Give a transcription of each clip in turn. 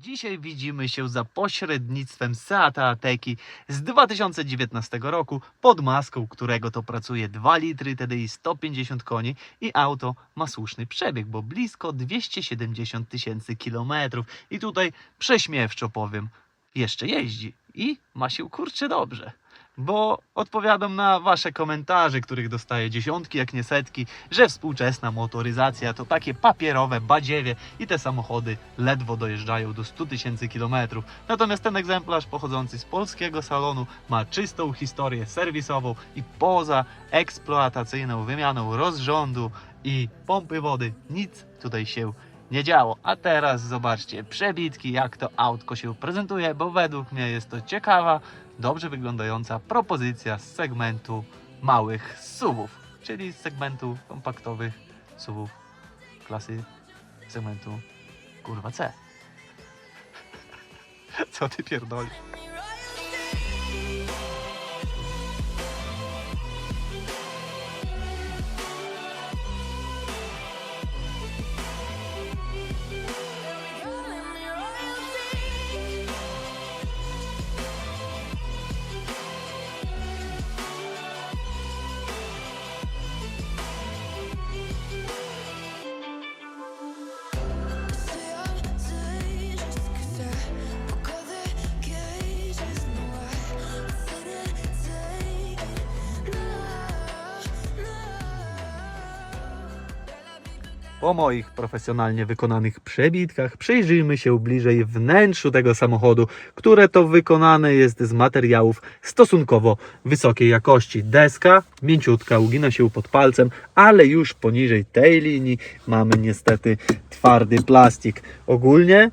Dzisiaj widzimy się za pośrednictwem Seata Ateki z 2019 roku pod maską, którego to pracuje 2 litry TDI 150 koni i auto ma słuszny przebieg, bo blisko 270 tysięcy kilometrów. I tutaj prześmiewczo powiem, jeszcze jeździ i ma się kurczę dobrze. Bo odpowiadam na wasze komentarze, których dostaję dziesiątki, jak nie setki, że współczesna motoryzacja to takie papierowe badziewie i te samochody ledwo dojeżdżają do 100 tysięcy kilometrów. Natomiast ten egzemplarz pochodzący z polskiego salonu ma czystą historię serwisową i poza eksploatacyjną wymianą rozrządu i pompy wody nic tutaj się nie działo. A teraz zobaczcie przebitki, jak to autko się prezentuje, bo według mnie jest to ciekawa, dobrze wyglądająca propozycja z segmentu małych SUVów, czyli z segmentu kompaktowych SUVów klasy segmentu kurwa C. Co ty pierdolisz? Po moich profesjonalnie wykonanych przebitkach przyjrzyjmy się bliżej wnętrzu tego samochodu, które to wykonane jest z materiałów stosunkowo wysokiej jakości. Deska mięciutka, ugina się pod palcem, ale już poniżej tej linii mamy niestety twardy plastik. Ogólnie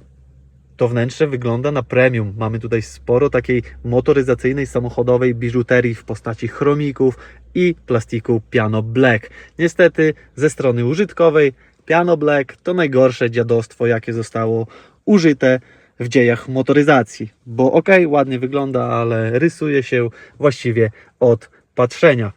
to wnętrze wygląda na premium. Mamy tutaj sporo takiej motoryzacyjnej, samochodowej biżuterii w postaci chromików i plastiku Piano Black. Niestety ze strony użytkowej Piano Black to najgorsze dziadostwo, jakie zostało użyte w dziejach motoryzacji. Bo ok, ładnie wygląda, ale rysuje się właściwie od patrzenia.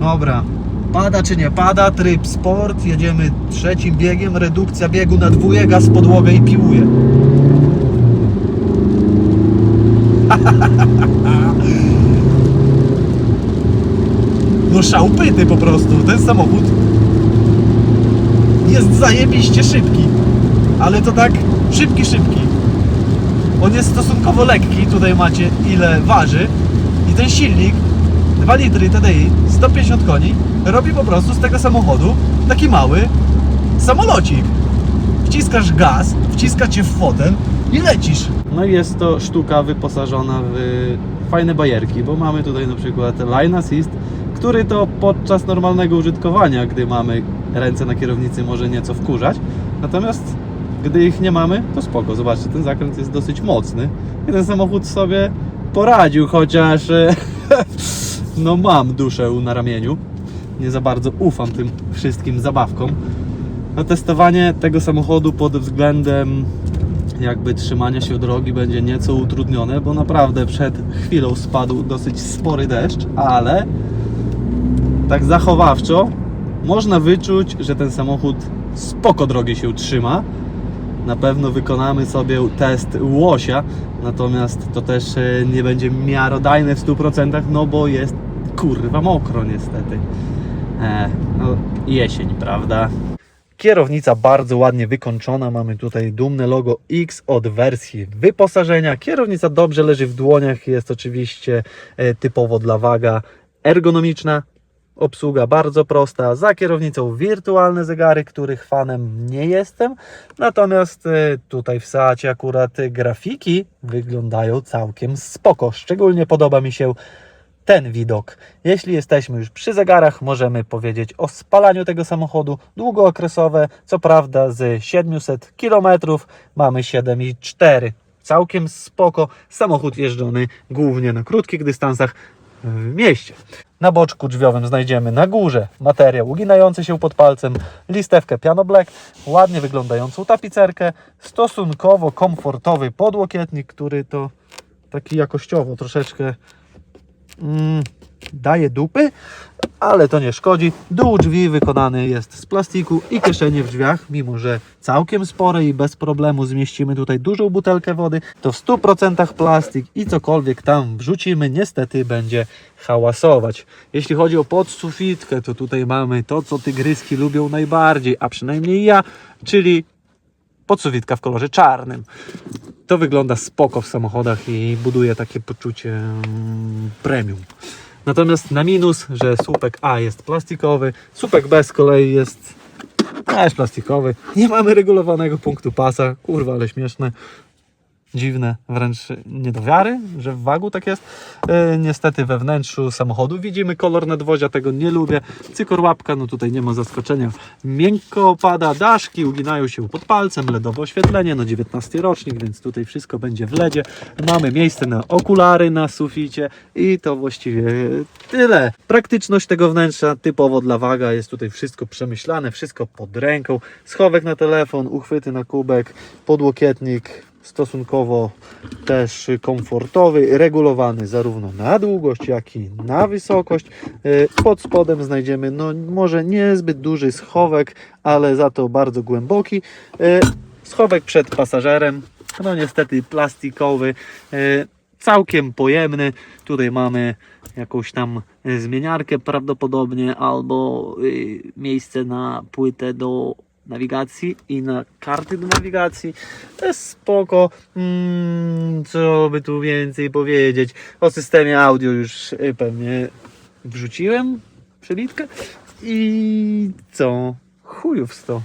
Dobra, pada czy nie pada, tryb sport, jedziemy trzecim biegiem, redukcja biegu na dwóje, gaz podłogę i piłuje. No szałpyty po prostu, ten samochód jest zajebiście szybki, ale to tak szybki, szybki. On jest stosunkowo lekki, tutaj macie ile waży i ten silnik 2 litry TDI, 150 koni robi po prostu z tego samochodu taki mały samolocik. Wciskasz gaz, wciska cię w fotel i lecisz. No i jest to sztuka wyposażona w fajne bajerki, bo mamy tutaj na przykład line assist, który to podczas normalnego użytkowania, gdy mamy ręce na kierownicy może nieco wkurzać, natomiast gdy ich nie mamy, to spoko. Zobaczcie, ten zakręt jest dosyć mocny i ten samochód sobie poradził, chociaż e, no mam duszę na ramieniu. Nie za bardzo ufam tym wszystkim zabawkom. No, testowanie tego samochodu pod względem jakby trzymania się drogi będzie nieco utrudnione, bo naprawdę przed chwilą spadł dosyć spory deszcz, ale tak zachowawczo można wyczuć, że ten samochód spoko drogi się trzyma. Na pewno wykonamy sobie test łosia, natomiast to też e, nie będzie miarodajne w 100%, no bo jest kurwa mokro niestety. E, no, jesień, prawda? Kierownica bardzo ładnie wykończona. Mamy tutaj dumne logo X od wersji wyposażenia. Kierownica dobrze leży w dłoniach. Jest oczywiście e, typowo dla waga ergonomiczna. Obsługa bardzo prosta. Za kierownicą wirtualne zegary, których fanem nie jestem. Natomiast e, tutaj w Seacie akurat grafiki wyglądają całkiem spoko. Szczególnie podoba mi się ten widok. Jeśli jesteśmy już przy zegarach, możemy powiedzieć o spalaniu tego samochodu długookresowe. Co prawda z 700 km mamy 7,4. Całkiem spoko. Samochód jeżdżony głównie na krótkich dystansach w mieście. Na boczku drzwiowym znajdziemy na górze materiał uginający się pod palcem, listewkę Piano Black, ładnie wyglądającą tapicerkę, stosunkowo komfortowy podłokietnik, który to taki jakościowo troszeczkę mm, daje dupy, ale to nie szkodzi. Dół drzwi wykonany jest z plastiku i kieszenie w drzwiach, mimo że całkiem spore i bez problemu zmieścimy tutaj dużą butelkę wody, to w 100% plastik i cokolwiek tam wrzucimy, niestety będzie hałasować. Jeśli chodzi o podsufitkę, to tutaj mamy to, co tygryski lubią najbardziej, a przynajmniej ja, czyli podsuwitka w kolorze czarnym. To wygląda spoko w samochodach i buduje takie poczucie mm, premium. Natomiast na minus, że słupek A jest plastikowy, słupek B z kolei jest też plastikowy. Nie mamy regulowanego punktu pasa. Kurwa, ale śmieszne. Dziwne, wręcz nie do wiary, że w wagu tak jest. E, niestety we wnętrzu samochodu widzimy kolor nadwozia, tego nie lubię. Cykor łapka, no tutaj nie ma zaskoczenia. Miękko opada, daszki uginają się pod palcem, LEDowe oświetlenie, no 19 rocznik, więc tutaj wszystko będzie w LEDzie. Mamy miejsce na okulary na suficie i to właściwie tyle. Praktyczność tego wnętrza typowo dla waga, jest tutaj wszystko przemyślane, wszystko pod ręką. Schowek na telefon, uchwyty na kubek, podłokietnik, stosunkowo też komfortowy, regulowany zarówno na długość, jak i na wysokość. E, Pod spodem znajdziemy no, może niezbyt duży schowek, ale za to bardzo głęboki. E, Schowek przed pasażerem, no niestety plastikowy, e, całkiem pojemny. Tutaj mamy jakąś tam zmieniarkę prawdopodobnie, albo y, miejsce na płytę do nawigacji i na karty do nawigacji. To jest spoko. Mm, co by tu więcej powiedzieć? O systemie audio już pewnie wrzuciłem przebitkę. I co? Chujów sto.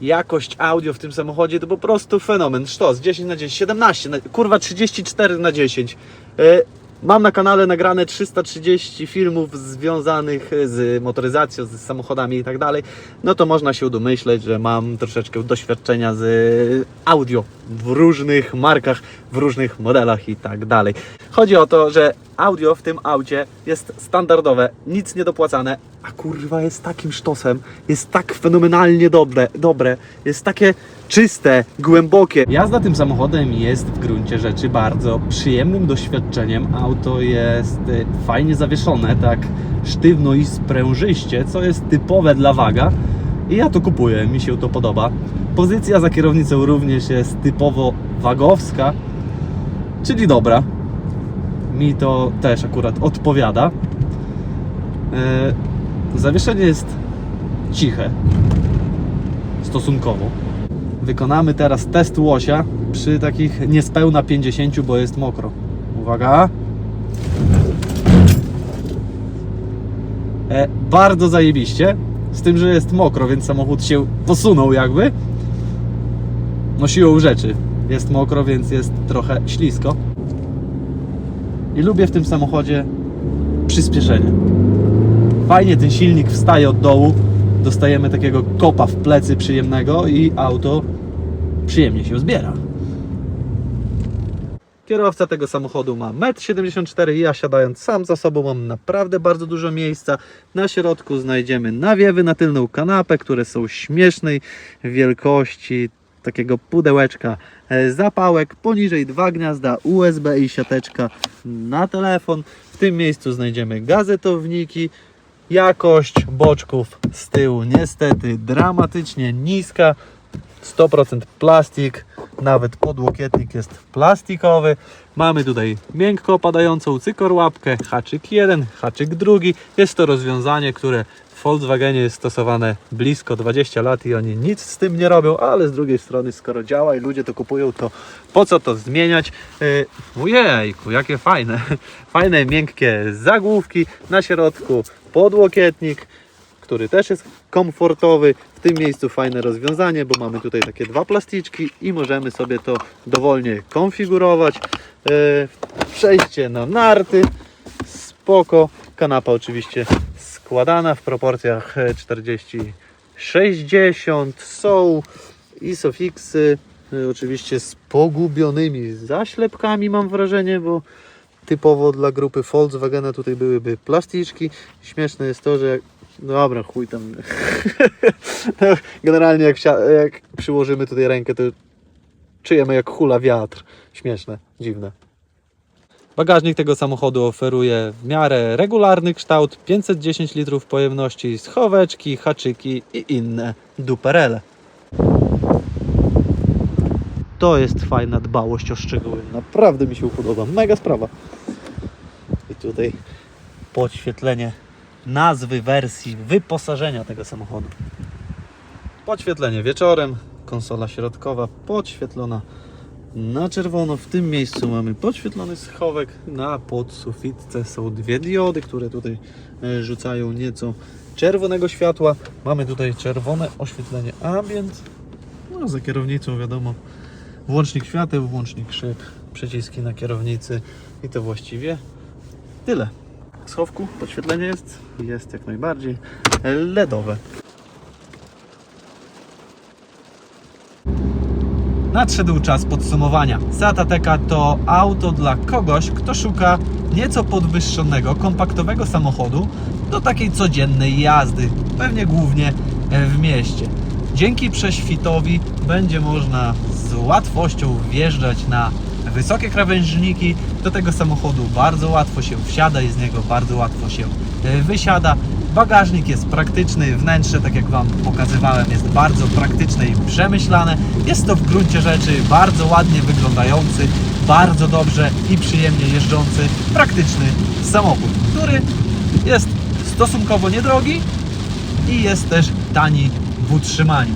Jakość audio w tym samochodzie to po prostu fenomen. Sztos, 10 na 10, 17, na, kurwa 34 na 10. E, Mam na kanale nagrane 330 filmów związanych z motoryzacją, z samochodami i tak dalej. No to można się domyśleć, że mam troszeczkę doświadczenia z audio w różnych markach, w różnych modelach i tak dalej. Chodzi o to, że audio w tym aucie jest standardowe, nic nie dopłacane, a kurwa jest takim sztosem, jest tak fenomenalnie dobre, dobre, jest takie czyste, głębokie. Jazda tym samochodem jest w gruncie rzeczy bardzo przyjemnym doświadczeniem. Auto jest y, fajnie zawieszone, tak sztywno i sprężyście, co jest typowe dla waga. I ja to kupuję, mi się to podoba. Pozycja za kierownicą również jest typowo wagowska, czyli dobra. Mi to też akurat odpowiada. E, Zawieszenie jest ciche, stosunkowo. Wykonamy teraz test łosia przy takich niespełna 50, bo jest mokro. Uwaga. E, bardzo zajebiście. Z tym, że jest mokro, więc samochód się posunął jakby. No siłą rzeczy. Jest mokro, więc jest trochę ślisko. I lubię w tym samochodzie przyspieszenie. Fajnie ten silnik wstaje od dołu. Dostajemy takiego kopa w plecy przyjemnego i auto przyjemnie się zbiera. Kierowca tego samochodu ma 1,74 m. Ja siadając sam za sobą mam naprawdę bardzo dużo miejsca. Na środku znajdziemy nawiewy na tylną kanapę, które są śmiesznej wielkości takiego pudełeczka e, zapałek. Poniżej dwa gniazda USB i siateczka na telefon. W tym miejscu znajdziemy gazetowniki. Jakość boczków z tyłu niestety dramatycznie niska. 100% plastik, nawet podłokietnik jest plastikowy. Mamy tutaj miękko opadającą cykorłapkę, haczyk jeden, haczyk drugi. Jest to rozwiązanie, które w Volkswagenie jest stosowane blisko 20 lat i oni nic z tym nie robią, ale z drugiej strony skoro działa i ludzie to kupują, to po co to zmieniać? Yy, Ojejku, jakie fajne, fajne miękkie zagłówki, na środku podłokietnik, który też jest komfortowy. W tym miejscu fajne rozwiązanie, bo mamy tutaj takie dwa plasticzki i możemy sobie to dowolnie konfigurować. E, Przejście na narty, spoko. Kanapa oczywiście składana w proporcjach 40-60. Są isofixy, e, oczywiście z pogubionymi zaślepkami mam wrażenie, bo typowo dla grupy Volkswagena tutaj byłyby plasticzki. Śmieszne jest to, że. Dobra, chuj tam. No, Generalnie jak, jak przyłożymy tutaj rękę, to czujemy jak hula wiatr. Śmieszne, dziwne. Bagażnik tego samochodu oferuje w miarę regularny kształt, 510 litrów pojemności, schoweczki, haczyki i inne duperele. To jest fajna dbałość o szczegóły. Naprawdę mi się podoba. Mega sprawa. I tutaj podświetlenie nazwy wersji wyposażenia tego samochodu. Podświetlenie wieczorem, konsola środkowa podświetlona na czerwono. W tym miejscu mamy podświetlony schowek. Na podsufitce są dwie diody, które tutaj e, rzucają nieco czerwonego światła. Mamy tutaj czerwone oświetlenie ambient. No, za kierownicą wiadomo. Włącznik świateł, włącznik szyb, przyciski na kierownicy i to właściwie tyle. Schowku podświetlenie jest, jest jak najbardziej LEDowe. Nadszedł czas podsumowania. Seat Ateca to auto dla kogoś, kto szuka nieco podwyższonego, kompaktowego samochodu do takiej codziennej jazdy, pewnie głównie e, w mieście. Dzięki prześwitowi będzie można z łatwością wjeżdżać na wysokie krawężniki. Do tego samochodu bardzo łatwo się wsiada i z niego bardzo łatwo się e, wysiada. Bagażnik jest praktyczny, wnętrze, tak jak Wam pokazywałem, jest bardzo praktyczne i przemyślane. Jest to w gruncie rzeczy bardzo ładnie wyglądający, bardzo dobrze i przyjemnie jeżdżący, praktyczny samochód, który jest stosunkowo niedrogi i jest też tani w utrzymaniu.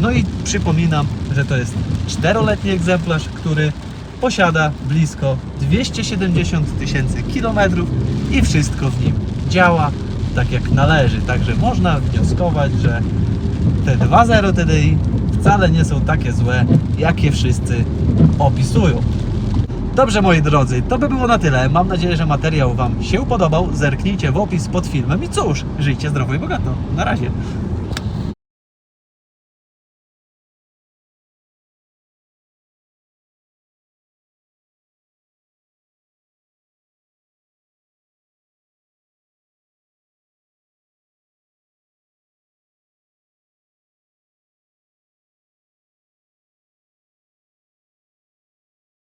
No i przypominam, że to jest czteroletni egzemplarz, który posiada blisko 270 tysięcy kilometrów i wszystko w nim działa tak jak należy. Także można wnioskować, że te 2.0 TDI wcale nie są takie złe, jakie wszyscy opisują. Dobrze moi drodzy, to by było na tyle. Mam nadzieję, że materiał Wam się podobał. Zerknijcie w opis pod filmem i cóż, żyjcie zdrowo i bogato. Na razie.